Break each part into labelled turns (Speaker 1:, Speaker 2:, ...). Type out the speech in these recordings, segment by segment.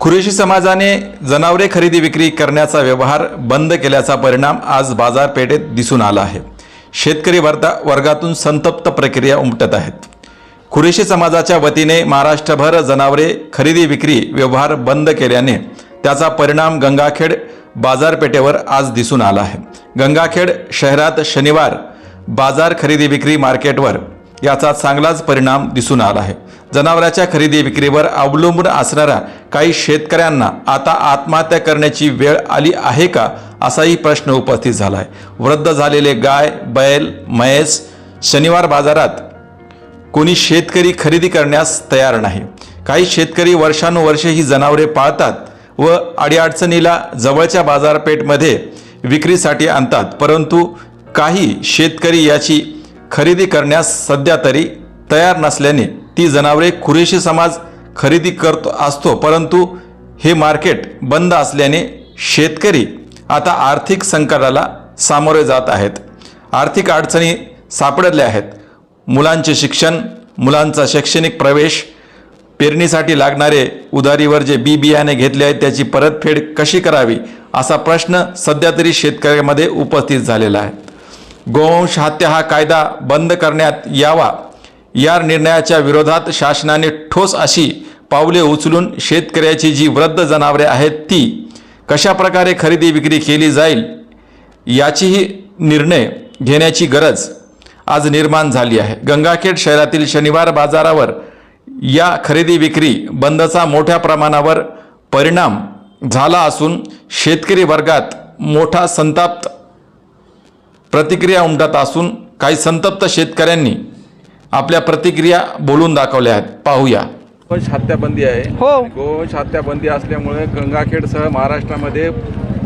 Speaker 1: खुरेशी समाजाने जनावरे खरेदी विक्री करण्याचा व्यवहार बंद केल्याचा परिणाम आज बाजारपेठेत दिसून आला आहे. शेतकरी वर्गा वर्गातून संतप्त प्रक्रिया उमटत आहेत. खुरेशी समाजाच्या वतीने महाराष्ट्रभर जनावरे खरेदी विक्री व्यवहार बंद केल्याने त्याचा परिणाम गंगाखेड बाजारपेठेवर आज दिसून आला आहे. गंगाखेड शहरात शनिवार बाजार खरेदी विक्री मार्केटवर याचा चांगलाच परिणाम दिसून आला आहे. जनावरांच्या खरेदी विक्रीवर अवलंबून असणाऱ्या काही शेतकऱ्यांना आता आत्महत्या करण्याची वेळ आली आहे का असाही प्रश्न उपस्थित झाला आहे वृद्ध झालेले गाय बैल म्हैस शनिवार बाजारात कोणी शेतकरी खरेदी करण्यास तयार नाही. काही शेतकरी वर्षानुवर्षे ही जनावरे पाळतात व अडीअडचणीला जवळच्या बाजारपेठमध्ये विक्रीसाठी आणतात परंतु काही शेतकरी याची खरेदी करण्यास सध्या तरी तयार नसल्याने ती जनावरे खुरेशी समाज खरेदी करतो असतो परंतु हे मार्केट बंद असल्याने शेतकरी आता आर्थिक संकटाला सामोरे जात आहेत. आर्थिक अडचणी सापडल्या आहेत. मुलांचे शिक्षण मुलांचा शैक्षणिक प्रवेश पेरणीसाठी लागणारे उधारीवर जे बी बियाणे घेतले आहेत त्याची परतफेड कशी करावी असा प्रश्न सध्या तरी शेतकऱ्यामध्ये उपस्थित झालेला आहे. गोवंश हत्या हा कायदा बंद करण्यात यावा या निर्णयाच्या विरोधात शासनाने ठोस अशी पावले उचलून शेतकऱ्याची जी वृद्ध जनावरे आहेत ती कशा प्रकारे खरेदी विक्री केली जाईल याचीही निर्णय घेण्याची गरज आज निर्माण झाली आहे. गंगाखेड शहरातील शनिवार बाजारावर या खरेदी विक्री बंदचा मोठ्या प्रमाणावर परिणाम झाला असून शेतकरी वर्गात मोठा संताप्त प्रतिक्रिया उमटत असून काही संतप्त शेतकऱ्यांनी आपल्या प्रतिक्रिया बोलून दाखवल्या आहेत. पाहूया.
Speaker 2: गोवंश हत्याबंदी आहे.
Speaker 3: हो.
Speaker 2: गोवंश हत्याबंदी असल्यामुळे गंगाखेडसह महाराष्ट्रामध्ये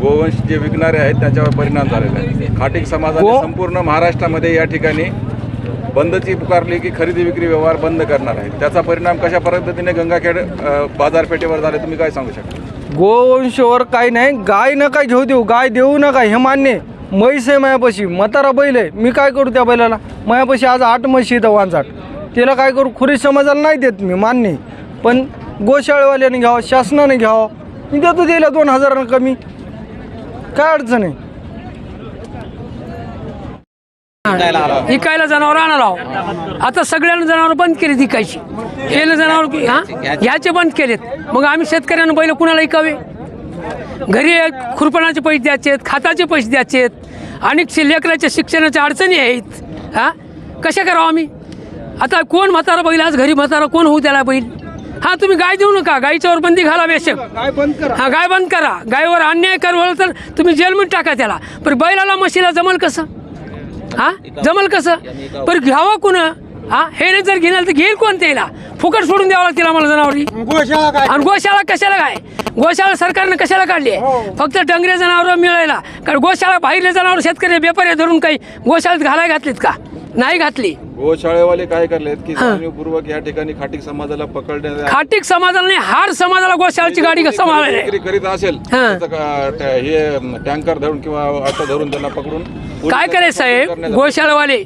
Speaker 2: गोवंश जे विकणारे आहेत त्याच्यावर परिणाम झालेला आहे. खाटिक समाजाने
Speaker 3: गो-
Speaker 2: संपूर्ण महाराष्ट्रामध्ये या ठिकाणी बंदची पुकारली की खरेदी विक्री व्यवहार बंद करणार आहे त्याचा परिणाम कशा पद्धतीने गंगाखेड अ, बाजारपेठेवर झाले तुम्ही काय सांगू शकता?
Speaker 3: गोवंशावर काही नाही. गाय नका घेऊ देऊ? गाय देऊ नका हे मान्य आहे. म्हैस आहे मायापाशी. म्हातारा बैल आहे. मी काय करू त्या बैलाला? मायापाशी आज आठ म्हशी इथं वांजाट तिला काय करू? खुरी समाजाला नाही देत मी मान्य पण गोशाळेवाल्याने घ्यावं शासनाने घ्यावं. मी देतो दिला दोन हजारानं कमी. काय अडचण आहे?
Speaker 4: इकायला जनावर आणायला आता सगळ्यांना जनावर बंद केलेत इकायची. केलं जनावर हा? ह्याचे बंद केलेत. मग आम्ही शेतकऱ्यांना बैल कुणाला इकावे? घरी खुरपणाचे पैसे द्यायचे आहेत खाताचे पैसे द्यायचे आहेत आणि लेकराच्या शिक्षणाच्या अडचणी आहेत. हा? कशा करावं आम्ही? आता कोण म्हातारा बैल आज घरी म्हातारा कोण होऊ त्याला बैल? हा तुम्ही गाय देऊ नका. गायीच्यावर बंदी घाला बेशक.
Speaker 3: काय बंद करा.
Speaker 4: हा गाय बंद करा. गायवर अन्याय करवलं तर तुम्ही जेलमध्ये टाका त्याला. पण बैलाला म्हशीला जमल कसं? हा? जमल कसं? पण घ्यावं कोण? हा? हे नाही जर घेणार तर घेईल कोण त्याला? फुकट सोडून द्यावं लागतील आम्हाला जनावरी. आणि गोशाळा कशाला काय? गोशाळा सरकारनं कशाला काढली? आहे फक्त डंगरे जनावर मिळायला. कारण गोशाळा बाहेरले जनावर शेतकरी बेपारी धरून काही गोशाळेत घालाय घातलीत का? नाही घातली.
Speaker 2: गोशाळेवाले काय करलेत की जाणीवपूर्वक या ठिकाणी खाटिक समाजाला पकडण्यात
Speaker 4: खाटिक समाजाला नाही हार समाजाला गोशाळाची गाडी सांभाळायला
Speaker 2: विक्री करीत असेल
Speaker 4: हा.
Speaker 2: त्याचं का- ट- हे टँकर धरून किंवा ऑटो धरून त्यांना पकडून
Speaker 4: काय करायचं साहेब. गोशाळेवाले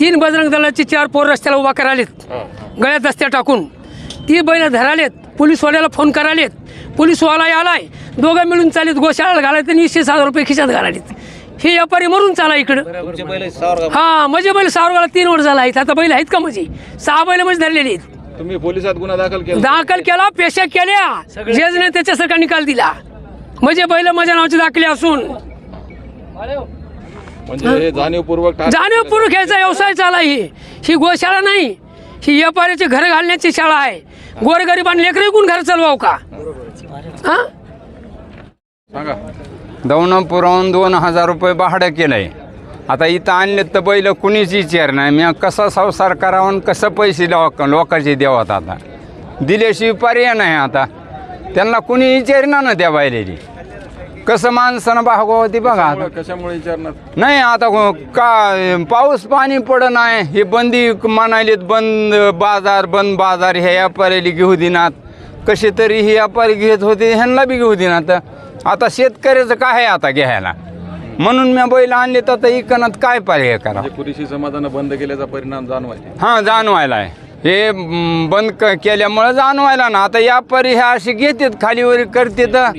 Speaker 4: तीन बजरंग दलाचे चार पोर रस्त्याला उभा करालेत. गळ्यात दस्त्या टाकून. ती बैल धरालेत. पोलीसवाल्याला फोन करालेत. पोलीसवाला आलाय. दोघं मिळून चालेत गोशाळाला घालायत आणि वीसशे हजार रुपये खिशात घालालेत हे व्यापारी मरून चाला इकडं. हा म्हणजे बैल सावरगाला तीन वर्ष झाला आहेत. आता बैल आहेत का म्हणजे सहा बैल म्हणजे धरलेले आहेत.
Speaker 2: तुम्ही पोलिसात गुन्हा दाखल केला.
Speaker 4: दाखल केला पेशा केल्या. जजने त्याच्यासारखा निकाल दिला. म्हणजे बैल माझ्या नावाचे दाखले असून.
Speaker 2: म्हणजे जाणीवपूर्वक
Speaker 4: जाणीवपूर्वक ह्याचा व्यवसाय चाला ही. ही गोशाळा नाही. ही व्यापाऱ्याची घर घालण्याची शाळा आहे. गोरगरिबांना लेकरं कोण घर चालवाव का? हा?
Speaker 2: सांगा.
Speaker 5: दौन पुरवून दोन हजार रुपये भाडं केलंय. आता इथं आणले तर बैल कुणीच विचार नाही. मी कसा संसार करावा आणि कसं पैसे लोक लोकांचे द्यावात आता. दिल्याशिवाय पर्याय नाही आता. त्यांना कुणी विचारणार ना त्या बैलेली कसं माणसानं भागवावं ते बघा आता.
Speaker 2: कशामुळे विचारणार?
Speaker 5: नाही आता को- का पाऊस पाणी पड नाही. हे बंदी म्हणालेत बंद बाजार बंद बाजार ह्या व्यापाऱ्याला घेऊ देणार. कसे तरी हे व्यापारी घेत होते ह्यांना बी घेऊ देणार. आता शेतकऱ्याचं काय आहे आता घ्यायला? म्हणून मी बैल आणले तर आता इकनात काय पर्याय करा.
Speaker 2: म्हणजे समाजानं बंद केल्याचा परिणाम जाणवायचे
Speaker 5: हां जाणवायला आहे. हे म, बंद क केल्यामुळं जाणवायला ना. आता या परी हे असे घेतात खालीवर करतात.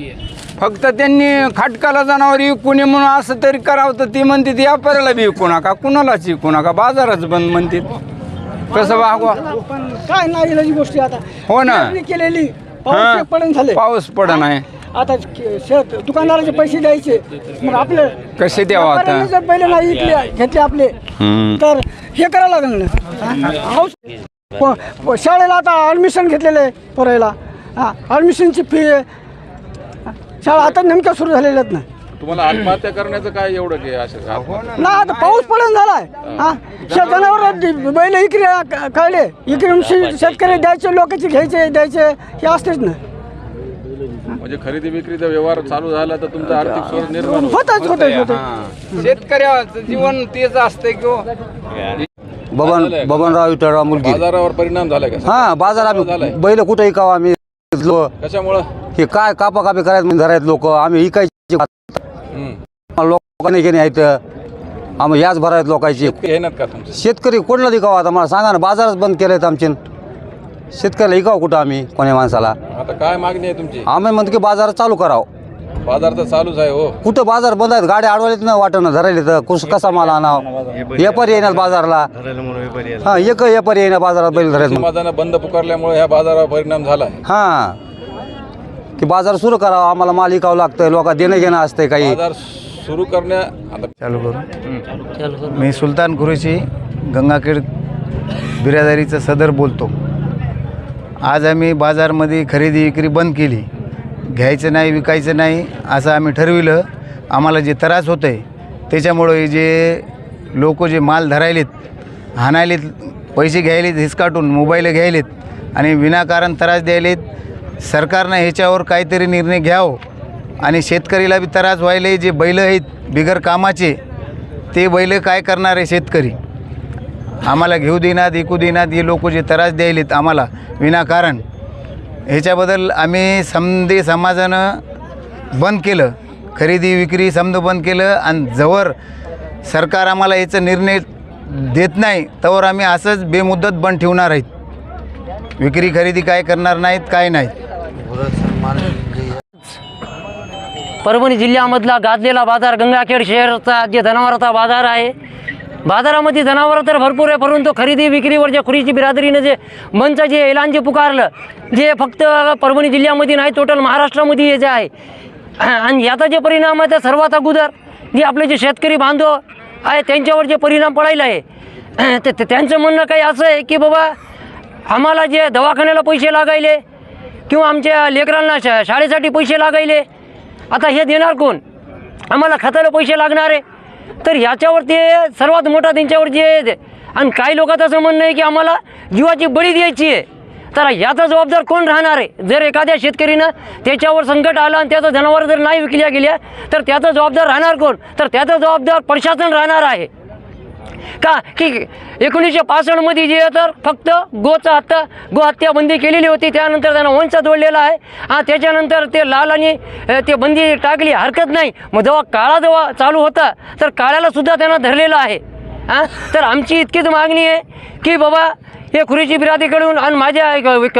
Speaker 5: फक्त त्यांनी खाटकाला जनावर विकू नये म्हणून असं तरी करावं तर ती म्हणते ती व्यापाऱ्याला बी विकू नका कुणालाच विकू नका बाजारच बंद म्हणतात कसं वागवा
Speaker 6: पण काय नाही इलाजी गोष्टी आता.
Speaker 5: हो ना.
Speaker 6: पेरणी केलेली. पाऊस पडून झाले.
Speaker 5: पाऊस पड नाही
Speaker 6: आता के- शेत दुकानदाराचे पैसे द्यायचे. मग आपले
Speaker 5: कसे द्यावं आता?
Speaker 6: व्यापाऱ्यांनी जर पहिले नाही इकले घेतले आपले
Speaker 5: हम्म.
Speaker 6: तर हे करावं लागेल ना? हा? औष- प- प- शाळेला आता ॲडमिशन घेतलेलं आहे पोरायला. हा ॲडमिशनची फी शाळा आता नेमक्या सुरू झालेल्या आहेत ना.
Speaker 2: तुम्हाला आत्महत्या करण्याचं काय एवढं की असं?
Speaker 6: ना आता पाऊस पडून झालाय हा बैल इकडे कळले इकडून शे- शेतकरी द्यायचे लोकांचे घ्यायचे द्यायचे हे असतेच ना.
Speaker 2: म्हणजे खरेदी विक्रीचा व्यवहार चालू झाला तर तुमचं आर्थिक स्रोत निर्माण होतं.
Speaker 6: होतच होतच होतच
Speaker 5: हा. शेतकऱ्याचं जीवन तेच असतंय किंवा
Speaker 7: बबन बबनराव विठ्ठलराव मुलगी.
Speaker 2: बाजारावर परिणाम झालाय का?
Speaker 7: हा बाजार
Speaker 2: झालाय.
Speaker 7: आम्ही बैल कुठे इकावं आम्ही
Speaker 2: कशामुळं?
Speaker 7: हे काय कापा कापी करायचं म्हणून धरायत लोक. आम्ही इकायचे. लोकांनी घेणे आहेत. आम्ही याच भरायत लोकांची.
Speaker 2: घेणार का तुमचं?
Speaker 7: शेतकरी कोणाला इकावं आता? मला सांगा ना बाजारच बंद केलेत आमचे. शेतकऱ्याला इकावं कुठं आम्ही? कोण्या माणसाला?
Speaker 2: आता काय मागणी आहे तुमची?
Speaker 7: आम्ही म्हणतो की बाजार चालू करावं.
Speaker 2: बाजार तर चालूच आहे हो.
Speaker 7: कुठं बाजार बंद आहेत? गाड्या अडवलेत ना वाटणं धरायले तर कुस कसा माल आणावं? व्यापारी येणार बाजारला. हा एक व्यापारी येणार बाजारात बैल धरायचं
Speaker 2: समाजानं बंद पुकारल्यामुळे ह्या बाजारावर परिणाम झालाय.
Speaker 7: हां. की बाजार सुरू करावा आम्हाला माल विकावं लागतंय लोक देणं घेणं असतंय काही.
Speaker 2: बाजार सुरू करण्या आता
Speaker 8: चालू करू. मी सुलतान कुरेशी गंगाखेड बिरादारीचं सदर बोलतो. आज आम्ही बाजारमध्ये खरेदी विक्री बंद केली. घ्यायचं नाही विकायचं नाही असं आम्ही ठरविलं. आम्हाला जे त्रास होतं आहे त्याच्यामुळं जे लोक जे माल धरायलेत हाणायलेत पैसे घ्यायलेत हिसकाटून मोबाईल घ्यायलेत आणि विनाकारण त्रास द्यायलेत सरकारनं ह्याच्यावर काहीतरी निर्णय घ्यावं. आणि शेतकरीला बी त्रास व्हायले जे बैलं आहेत बिगर कामाचे ते बैलं काय करणार आहे शेतकरी? आम्हाला घेऊ देणार ऐकू देणार हे लोक जे त्रास द्यायलेत आम्हाला विनाकारण. ह्याच्याबद्दल आम्ही समधे समाजानं बंद केलं. खरेदी विक्री समद बंद केलं आणि जवळ सरकार आम्हाला याचा निर्णय देत नाही तवर आम्ही असंच बेमुदत बंद ठेवणार आहेत. विक्री खरेदी काय करणार नाहीत काय नाही
Speaker 9: परभणी जिल्ह्यामधला गाजलेला बाजार गंगाखेड शहराचा जे जनावरांचा बाजार आहे बाजारामध्ये जनावरं तर भरपूर आहे परंतु खरेदी विक्रीवर जे खुरीची बिरादरीनं जे मंच जे ऐलान जे पुकारलं जे फक्त परभणी जिल्ह्यामध्ये नाही टोटल महाराष्ट्रामध्ये हे जे आहे आणि याचा जे परिणाम आहे त्या सर्वात अगोदर जे आपले जे शेतकरी बांधव आहे त्यांच्यावर जे परिणाम पडायला आहे ते- त्यांचं म्हणणं काही असं आहे की बाबा आम्हाला जे दवाखान्याला पैसे लागायले किंवा आमच्या लेकरांना शा शाळेसाठी पैसे लागायले. आता हे देणार कोण? आम्हाला खताला पैसे लागणार आहे. तर ह्याच्यावरती ते सर्वात मोठा त्यांच्यावर आहे जे- आणि काही लोकांचं असं म्हणणं आहे की आम्हाला जीवाची बळी द्यायची आहे. तर याचा जबाबदार कोण राहणार आहे? जर एखाद्या शेतकरीनं त्याच्यावर संकट आलं आणि त्याचं जनावर जर नाही विकल्या गेल्या तर त्याचा जबाबदार राहणार कोण? तर त्याचा जबाबदार प्रशासन राहणार आहे. का? की एकोणीसशे पासष्टमध्ये जे तर फक्त गोचा हत्या गो हत्या बंदी केलेली होती. त्यानंतर त्यांना वंश जोडलेला आहे. हा त्याच्यानंतर ते लाल आणि ते बंदी टाकली. हरकत नाही. मग जेव्हा काळा जेव्हा चालू होता तर काळ्यालासुद्धा त्यांना धरलेलं आहे. हां तर आमची इतकीच मागणी आहे की बाबा हे खुरीची बिरादीकडून आणि माझ्या एक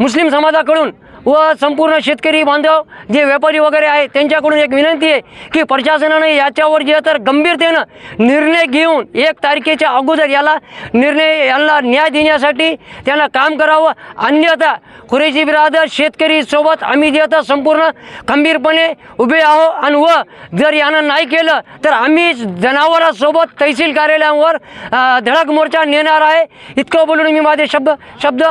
Speaker 9: मुस्लिम समाजाकडून व संपूर्ण शेतकरी बांधव जे व्यापारी वगैरे आहे त्यांच्याकडून एक विनंती आहे की प्रशासनानं याच्यावर जे तर गंभीरतेनं निर्णय घेऊन एक तारखेच्या अगोदर याला निर्णय यांना न्याय देण्यासाठी त्यांना काम करावं. अन्यथा खुरेशी बिरादर शेतकरी सोबत आम्ही जे आता संपूर्ण खंबीरपणे उभे आहो आणि व जर यानं नाही केलं तर आम्ही जनावरांसोबत तहसील कार्यालयावर धडक मोर्चा नेणार आहे. इतकं बोलून मी माझे शब्द शब्द